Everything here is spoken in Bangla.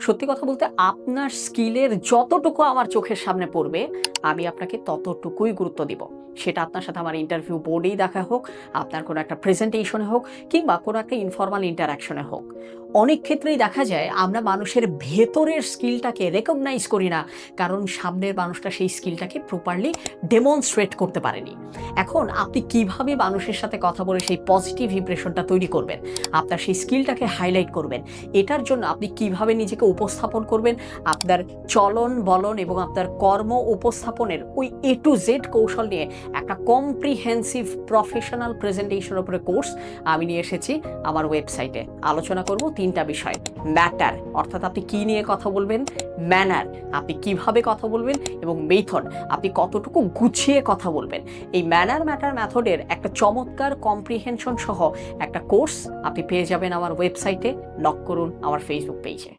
সত্যি কথা বলতে আপনার স্কিলের যতটুকু আমার চোখের সামনে পড়বে, আমি আপনাকে ততটুকুই গুরুত্ব দিব। সেটা আপনার সাথে আমার ইন্টারভিউ বোর্ডেই দেখা হোক, আপনার কোনো একটা প্রেজেন্টেশনে হোক, কিংবা কোনো একটা ইনফর্মাল ইন্টারাকশনে হোক। অনেক ক্ষেত্রেই দেখা যায় আমরা মানুষের ভেতরের স্কিলটাকে রেকগনাইজ করি না, কারণ সামনের মানুষটা সেই স্কিলটাকে প্রপারলি ডেমনস্ট্রেট করতে পারেনি। এখন আপনি কীভাবে মানুষের সাথে কথা বলে সেই পজিটিভ ইমপ্রেশনটা তৈরি করবেন? আপনার সেই স্কিলটাকে হাইলাইট করবেন। এটার জন্য আপনি কীভাবে নিজেকে উপস্থাপন করবেন? আপনার চলন বলন এবং আপনার কর্ম উপস্থাপনের ওই এ টু জেড কৌশল নিয়ে একটা কম্প্রিহেন্সিভ প্রফেশনাল প্রেজেন্টেশনের উপরে কোর্স আমি নিয়ে এসেছি আমার ওয়েবসাইটে আলোচনা করব তিনটা বিষয়। ম্যাটার অর্থাৎ আপনি কি নিয়ে কথা বলবেন ম্যানার আপনি কীভাবে কথা বলবেন এবং মেথড আপনি কতটুকু গুছিয়ে কথা বলবেন। এই ম্যানার ম্যাটার মেথডের একটা চমৎকার কম্প্রিহেনশন সহ একটা কোর্স আপনি পেয়ে যাবেন আমার ওয়েবসাইটে নক করুন আমার ফেসবুক পেজে